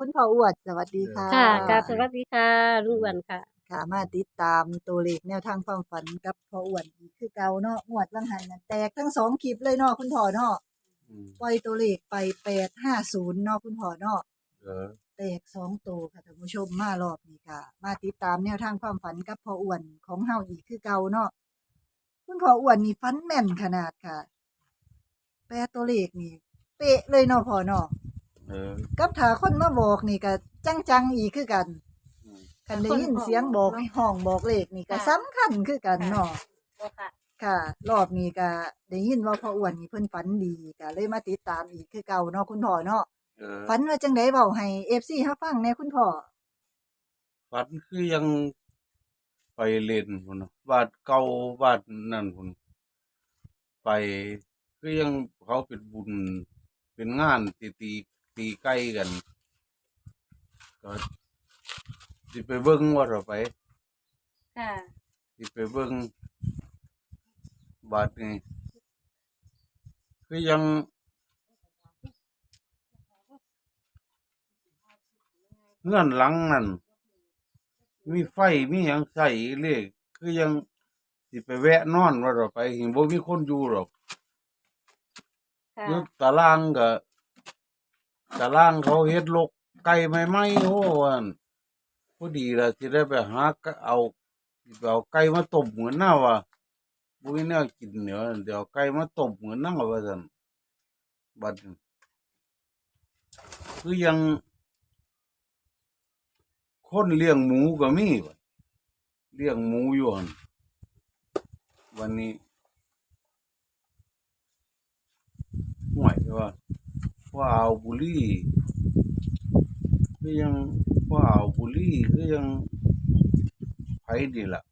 คุณพ่ออ้วนสวัสดีค่ะค่ะกราบสวัสดีค่ะลุงอ้วันค่ะ ค่ะมาติดตามตัวเลขแนวทางความฝันกับพ่ออ้วนอีกคือเก่าเนาะงวดวังหันน่ะแตกทั้งสองคลิปเลยเนาะคุณพ่อเนาะอืมปล่อยตัวเลขไปแปดห้าศูนย์เนาะคุณพ่อเนาะ เออ แตกสองตัวค่ะท่านผู้ชมมารอบนี้ค่ะ มาติดตามแนวทางความฝันกับพ่ออ้วนของเฮาอีกคือเก่าเนาะคุณพ่ออ้วนนี่ฝันแม่นขนาดค่ะ แปลตัวเลขนี่ เป๊ะเลยเนาะพ่อเนาะ เออ กับถ้าคนมาบอกนี่ก็จังๆอีกคือกันอืม คันได้ยินเสียงบอกให้ห้องบอกเลขนี่ก็ค่ะ สำคัญคือกันเนาะค่ะ ค่ะ รอบนี้ก็ได้ยินว่าพ่ออ้วนนี่เพิ่นฝันดีก็เลยมาติดตามอีกคือเก่าเนาะคุณพ่อเนาะเออฝันว่าจังไดเว้าให้ FC เฮาฟังแหน่คุณพ่อฝันคือยังไปเล่นพุ่นน่ะบาดเก่าบาดนั่นพุ่นไปคือยังเขาเป็นบุญเป็นงานตีตี ตีใกล้กัน ก็สิไปเบิ่งว่าเราไปค่ะ สิไปเบิ่งบาดนี่คือยัง เงื่อนหลังนั่นมีไฟมีหยังใส่เลขคือยังสิไปแวะนอนว่าเราไปเห็นบ่มีคนอยู่หรอกค่ะ อยู่ตารางก็ ตารางเขาเฮ็ดลกไก่ใหม่ๆโอ้วันพอดีล่ะสิได้ไปหากะเอาเอาไก่มาต้มเหมือนน่าว่าบ่มีแนวกินเดี๋ยเดี๋ยวไก่มาต้มเหมือนนั่งว่าซั่นบัดคือยังคนเลี้ยงหมูก็มีว่ะเลี้ยงหมูอยู่หันวันนี้ห่วยว่า ว่าเอาบุหรี่คือยังว่าเอาบุหรี่คือยังไผดีล่ะ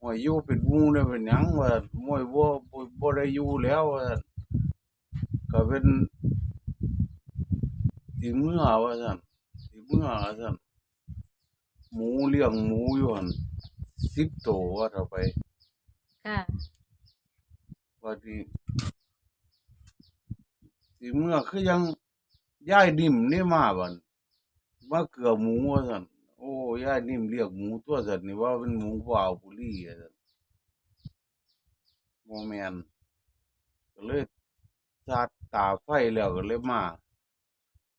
ห่วยอยู่เป็นหมูได้เป็นหยังว่ามวยบ่บ่บ่ได้อยู่แล้วว่าซั่นก็เป็นสิเมื่อว่าซั่นสิเมื่อว่าซั่นหมูเลี้ยงหมูอยู่หั่นสิบตัวว่าเราไปค่ะว่าที่ ที่เมื่อคือยังย่ายนิ่มนี่มาบันมาเกลือหมูว่าสันโอ้ย่ายนิ่มเรียกหมูตัวสันนี่ว่าเป็นหมูเปล่าบุรีอะสันโมแมนก็เลยชาดตาไฟแล้วก็เลยมา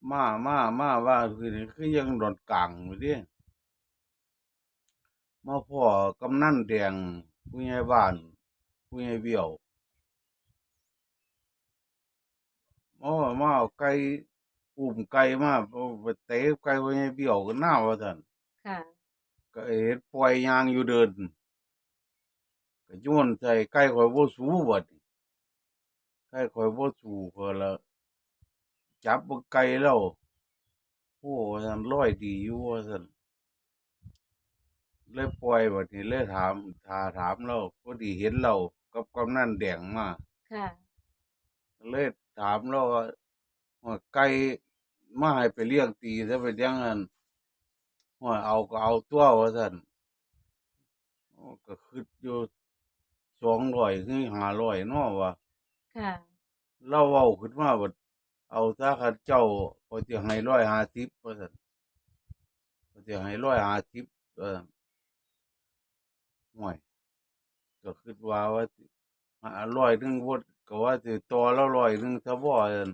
มามามาว่าคือนี่คือยังดอนกลางอยู่เดิมาพ่อกำนันแดงผู้ใหญ่บ้านผู้ใหญ่เบี้ยว มามาเอาไก่อุ้มไก่มาเอาไปเตะไก่ผู้ใหญ่เบี้ยวก็น่าว่าท่านค่ะ ก็เห็นปล่อยยางอยู่เดินก็โยนใส่ไก่ข่อยบ่สูบัดนี้ไก่ข่อยบ่สูก็ละจับเบิ่งไก่แล้วโอ้ท่านร้อยดีอยู่ว่าท่านเลยปล่อยบัดนี้เลยถามถาถามเราพอดีเห็นเรากับกำนันแดงมาค่ะเลย ถามเราว่าว่าไก่มาให้ไปเลี้ยงตีซะเป็นยังไงว่าเอาก็เอาตัวว่าซั่นโอ้ก็คิดอยู่สองร้อยคือห้าร้อยเนาะว่าค่ะเราเว้าขึ้นมาบัดเอาซะคันเจ้าก็สิให้ร้อยห้าสิบว่าซั่นก็สิให้ร้อยห้าสิบว่าซั่นห่วยก็คิดว่าว่าสิหาร้อยหนึงพด ก็ว่าสิต่อแล้วร้อยหนึงถ้าบ่อั่น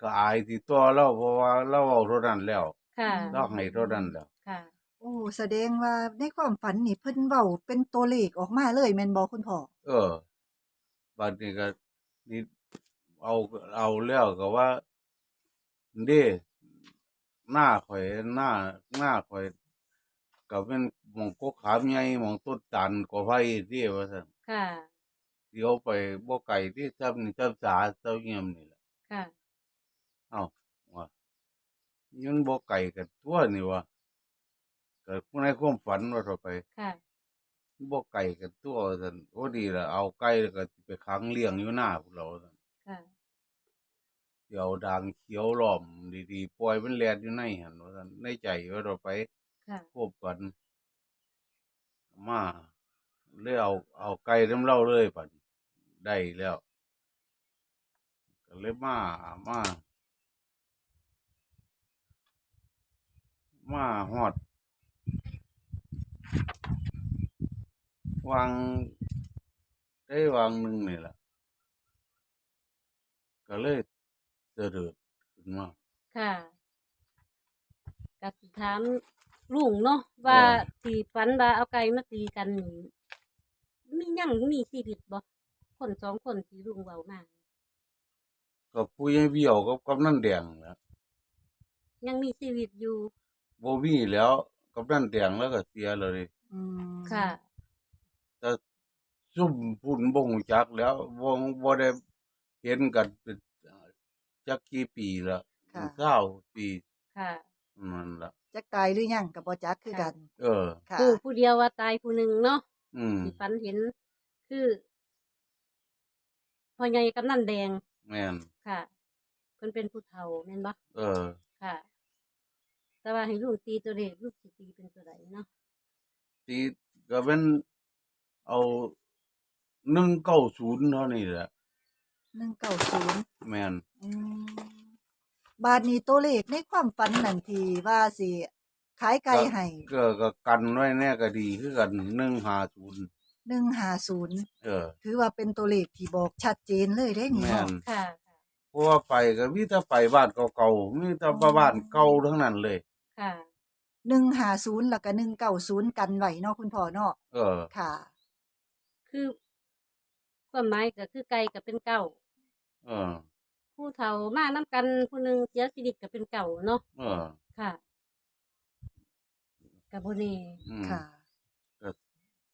ก็อายสิต่อแล้วเพราะว่าเราเอาเท่านั้นแล้วค่ะเราให้เท่านั้นแล้วค่ะ โอ้แสดงว่าในความฝันนี่เพิ่นเว้าเป็นตัวเลขออกมาเลยแม่นบ่คุณพ่อเออบัดนี้ก็นี่เอาเอาแล้วก็ว่าเด้หน้าข่อยหน้าหน้าข่อยก็เป็นหม่องกกขามใหญ่หม่องต้นตาลก็ไผที่ว่าซั่นค่ะ เดี๋ยวไปบ่ไกลที่ซ้ำนี่ซ้ำสาซ้ำเยี่ยมนี่แหละค่ะเอ้าว่ายังบ่ไกลกันตัวนี่ว่าเกิดในความฝันว่าต่อไปค่ะบ่ไกลกันตัวซั่นโอ้ดีละเอาไก่แล้วก็สิไปขังเลี้ยงอยู่หน้าพวกเราซั่นค่ะเดี๋ยวดังเขียวล้อมดีๆปล่อยมันแล่นอยู่ในหั่นว่าซั่นในใจว่าต่อไปค่ะควบกันมาเลยเอาเอาไก่น้ำเล่าเลยปัด ได้แล้วก็เลยมามามาฮอดวางได้วางหนึ่งนี่แหละก็เลยเสด็จขึ้นมาค่ะกับถามลุงเนาะว่าว่าที่ฝันว่าเอาไก่มาตีกันนี่มียังมีชีวิตบ่ คนสองคนที่ลุงเว้ามากับผู้ใหญ่เบี้ยวกับกำนันแดงแหล้วยังมีชีวิตอยู่บ่มีแล้วกำนันแดงแล้วก็เสียเลย อืมค่ะ แต่ซุ่มพุ่นบ่ฮู้จักแล้วบ่บ่ได้เห็นกันเป็นจักกี่ปีแล้วค่ะเศร้าปีค่ะ นั่นล่ะจักตายหรือยังก็บ่จักคือกัน เออ ค่ะผู้ผู้เดียวว่าตายผู้หนึ่งเนาะอืม ที่ฝันเห็น คือ พ่อใหญ่กำนันแดงแม่นค่ะ เพิ่นเป็นผู้เฒ่าแม่นบ่เออ ค่ะ แต่ว่าให้ลูกตีตัวเลขลูกสิตีเป็นตัวใดเนาะตีก็เป็นเอา190เท่านี้แหละ190แม่นอืมบาดนี้ตัวเลขในความฝันนั่นที่ว่าสิขายไก่ให้ก็ก็กันไว้แน่ก็ดีคือกัน 150 150เออถือว่าเป็นตัวเลขที่บอกชัดเจนเลยได้นี่แม่เนาะนค่ะเพราะว่าไปก็มีแต่ไปบ้านเก่าๆมีแต่บ้านเก่าทั้งนั้นเลย ค่ะ150แล้วก็190กันไว้เนาะคุณพ่อเนาะเออ ค่ะ คือความหมายก็คือไก่ก็เป็นเก่าเออ ผู้เฒ่ามานํกันผู้หนึงเสียชีวิตก็เป็นเก่าเนาะเออ ค่ะก็บ่แน่อืมค่ะ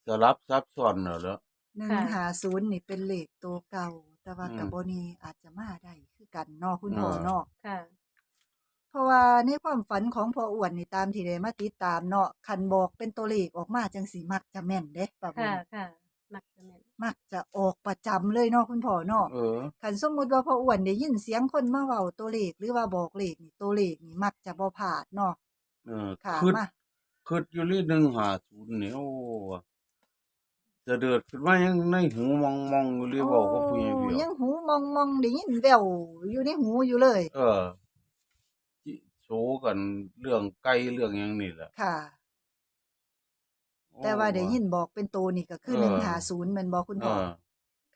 สลับซับซ้อนแล้วเหรอ150นี่เป็นเลขตัวเก่า แต่ว่าอืมก็บ่นี่อาจจะมาได้คือกันเนาะคุณพ่อเนาะค่ะ เพราะว่าในความฝันของพ่ออ้วนนี่ตามที่ได้มาติดตามเนาะคันบอกเป็นตัวเลขออกมาจังสีมักจะแม่นเด้ป้าบุญค่ะ ค่ะ มักจะแม่นมักจะออกประจำเลยเนาะคุณพ่อเนาะเออ คันสมมุติว่าพ่ออ้วนได้ยินเสียงคนมาเว้าตัวเลขหรือว่าบอกเลขนี่ตัวเลขนี่มักจะบ่พลาดเนาะเออค่ะคืดมา คืดอยู่เลยหนึ่งหาศูนย์นี่โอ้ จะเดือดขึ้นมายังในหูมองมองอยู่เลยบอกว่าผู้ใหญ่เบี้โอ้ยยัวงหูมองมองได้ยินแววอยู่ในหูอยู่เลย เออจิโชกันเรื่องไก่เรื่องหยังนี่แหละค่ะ แต่ว่าได้ยินบอกเป็นตัวนี่ก็คือเออ150แม่นบ่คุณเอพ่ออ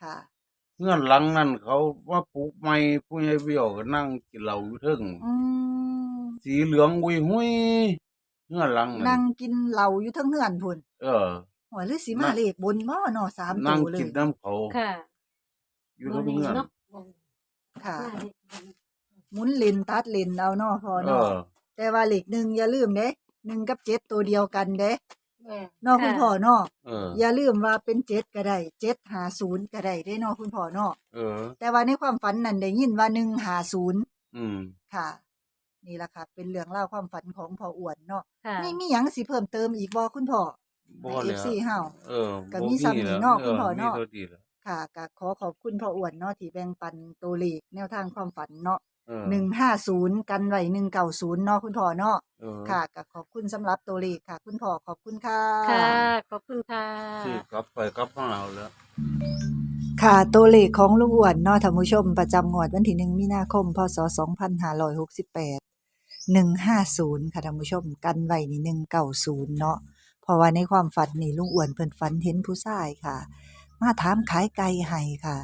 ค่ะเงื่อนหลังนั่นเขาว่าปลูกไม้ผู้ใหญ่เบี้ยวก็นั่งกินเหล้าอยู่เทึงอืมสีเหลืองอุยหุยเงื่อนหลังนั่นั่งนกินเหล้าอยู่เทั้งเฮือนพุ่นเออ หัวหรือสิมาเลขบนบ่เนาะสามนั่งตัวเลกิย นน้ำเขาค่ะ อยู่ทั้งเงื่อนเนาะค่ะมาเลยหมุนเลนตัดเลนเอาเนาะพอเอเนาะอ แต่ว่าเลขหนึ่งอย่าลืมเด้หนึ่งกับเจ็ดตัวเดียวกันเด้แม่เนาะคุณพ่อเนาะเออ อย่าลืมว่าเป็นเจ็ดก็ได้เจ็ดหาศูนย์ก็ได้เด้เนาะคุณพ่อเนาะเออ แต่ว่าในความฝันนั่นได้ยินว่าหนึ่งหาศูนย์อืม ค่ะ นี่ล่ะค่ะ เป็นเรื่องเล่าวความฝันของพ่ออ้วนเนาะค่ะมีมีหยังสิเพิ่มเติมอีกบ่คุณพ่อ บ่ในแล้ว FC เฮา เออก็บ่มีซ้ำนี่แล้วเนาะคุณพ่อเนาะ มีเท่าดีแล้วค่ะก็ขอขอบคุณพ่ออ้วนเนาะที่แบ่งปันตัวเลขแนวทางความฝันเนาะเออหนึ่งห้าศูนย์กันไว้หนึ่งเก่าศูนย์เนาะคุณพ่อเนาะเออค่ะก็ขอบคุณสำหรับตัวเลขค่ะ คุณพ่อขอบคุณค่ะ ค่ะ ขอบคุณค่ะ ซื้อกลับไปกลับมาเอาแล้ว ค่ะตัวเลขของลุงอ้วนเนาะท่านผู้ชมประจำงวดวันที่หนึ่งมีนาคม พศสองพันห้าร้อยหกสิบแปดหนึ่งห้าศูนย์ค่ะท่านผู้ชมกันไว้นี่หนึ่งเก่าศูนย์เนาะเพ ราะว่าในความฝันนี่ลุงอ้วนเพิ่นฝันเห็นผู้ชายค่ะ มาถามขายไก่ให้ค่ะ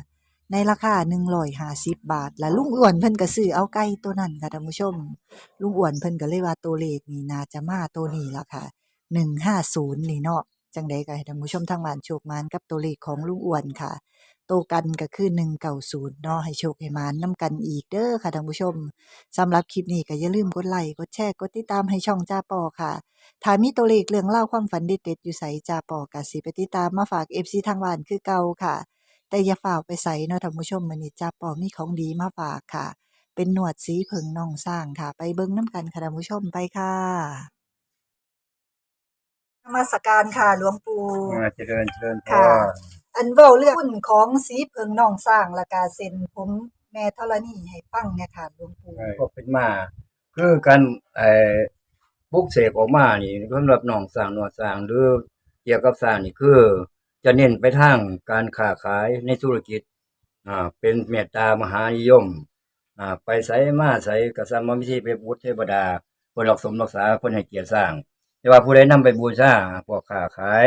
ในราคาหนึ่งร้อยห้าสิบบาท และลุงอ้วนเพิ่นก็ซื้อเอาไก่ตัวนั้นค่ะท่านผู้ชม ลุงอ้วนเพิ่นก็เลยว่าตัวเลขนี่น่าจะมาตัวนี้ล่ะค่ะหนึ่งห้าศูนย์นี่เนาะจังใดก็ให้ท่านผู้ชมทางบ้านโชคมานกับตัวเลขของลุงอ้วนค่ะ ตวกันก็คือ190เนาะให้โชคให้หมานนํกันอีกเด้อค่ะท่านผู้ชมสำหรับคลิปนี้ก็อย่าลืมกดไลค์กดแชร์กดติดตามให้ช่องจ้าปอค่ะถ้ามีตัวเลขเรื่องเล่าวความฝันเด็ดๆอยู่ไสจ้าปอก็สิไปติดตามมาฝาก FC ทางบ้านคือเก่าค่ะ แต่อย่าฝ่ากไปใส่เนาะท่านผู้ชมมื้อนี้จ้าปอมีของดีมาฝากค่ะ เป็นหนวดสีเผิงน่องสร้างค่ะ ไปเบิ่งน้ำกันค่ะท่านผู้ชมไปค่ะนมัสการค่ะหลวงปู่ มาเจริญเจริญพค่ะร อันเว้าเรื่องหุ้นของสีเพิงน้องสร้างและกาเซ็นผมแม่ธรณีให้ฟังเนี่ยค่ะหลวงปู่ก็เป็นมา คือการไอ้ปุกเสกออกมานี่สำหรับน้องสร้างนวดสร้างหรือเกี่ยวกับสร้างนี่คือ จะเน้นไปทางการค้าขายในธุรกิจอ่าเป็นเมตตามหานิยมอ่าไปไสมาไสก็สามารถวิธีไปพุทธเทวดาพิ่นรักสมรักษาเพิ่นให้เกียรติสร้าง แต่ว่าผู้ใดนำไปบูชาพวกค้าขาย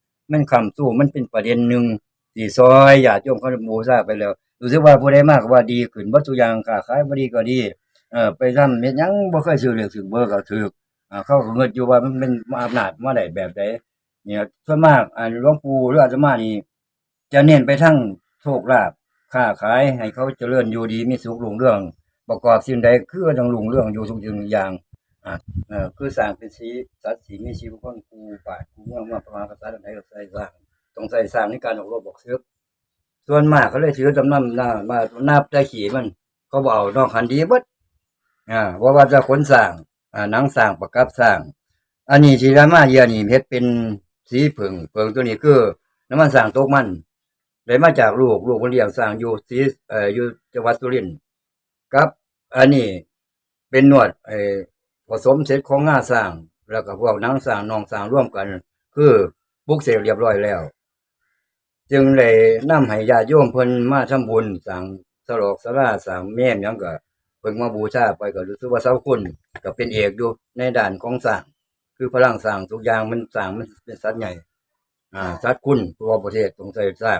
มันคำสู้มันเป็นประเด็นหนึ่งที่ซอยญาติโยมเขาบูชาไปแล้วรู้สึกว่าผู้ใดมากว่าดีขึ้นบ่ทุอย่างค้าขายบ่ดีก็ดีเออไปทำเฮ็ดยังบ่เคยซื้อเลขซื้อเบอร์ก็ถูกอ่าเขาเงิดอยู่ว่ามันเป็นอำนาจมาได้แบบใดเนี่ยส่วนมากอ่าหลวงปู่หรืออาตมานี่จะเน้นไปทั้งโชคลาภค้าขายให้เขาเจริญอยู่ดีมีสุขรุ่งเรื่อง ประกอบสิ่งใดคือต้องรุ่งเรื่องอยู่ทุกสิ่งทุกอย่าง เอ่อคือสร้างเป็นสีสัตว์สีมีชีวิตคนกูป่ากูเมืองมาประมาณภาษาไหนก็ใส่สร้าง ต้องใส่สร้างในการออกรบบอกซื้อส่วนมากเขาเลยถือจำนำหน้ามาหนับได้ขี่มัน เขาบอกนอกคันดีบดอ่าว่าว่าจะขนสร้างอ่าหนังสร้างประกับสร้าง อันนี้ที่รามาเยียนี่เพชรเป็นสีผึ่งเผึ่งตัวนี้คือน้ำมันสร้างโตกมันได้มาจากลูกลูกคนเลี้ยงสร้างอยู่สีเอ่ออยู่จังหวัดสุรินทร์ครับ อันนี้เป็นหนวดไอ ผสมเสร็จของง่าสร้าง แล้วก็พวกนังสร้างนองสร้างร่วมกัน คือปลุกเสกเรียบร้อยแล้ว จึงเลยนำให้ญาติโยมเพิ่นมาทำบุญสร้างสลอกสลาสร้างแม่นยังก็เพิ่นมาบูชาไปก็รู้สึกว่าเสาคุณก็เป็นเอกอยู่ในด้านของสร้าง คือพลังสร้างทุกอย่างมันสร้างมันเป็นสัตว์ใหญ่ อ่าสัตว์คุณตัวประเทศต้องใส่สร้าง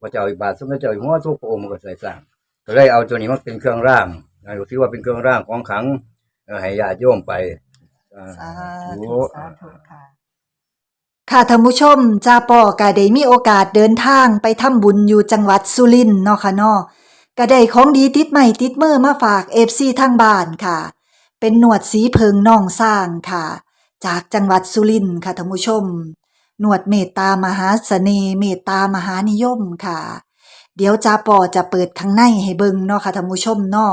พระเจ้าอิบาทสมเด็จเจ้าอยู่หัวทุกพระองค์มันก็ใส่สร้างก็เลยเอาตัวนี้มาเป็นเครื่องร่างอ่าถือว่าเป็นเครื่องร่างของขัง ให้ญาติโยมไปอ่าสาธุธุสาธุค่ะค่ะท่านผู้ชมจ้าปอก็ได้มีโอกาสเดินทางไปทำบุญอยู่จังหวัดสุรินทร์เนาะค่ะเนาะก็ได้ของดีติดใหม่ติดมือมาฝาก FC ทางบ้านค่ะ เป็นหนวดสีเพิงน่องสร้างค่ะ จากจังหวัดสุรินทร์ค่ะท่านผู้ชม หนวดเมตตามหาเสน่ห์เมตตามหานิยมค่ะ เดี๋ยวจ้าปอจะเปิดข้างในให้เบิ่งเนาะค่ะท่านผู้ชมเนาะ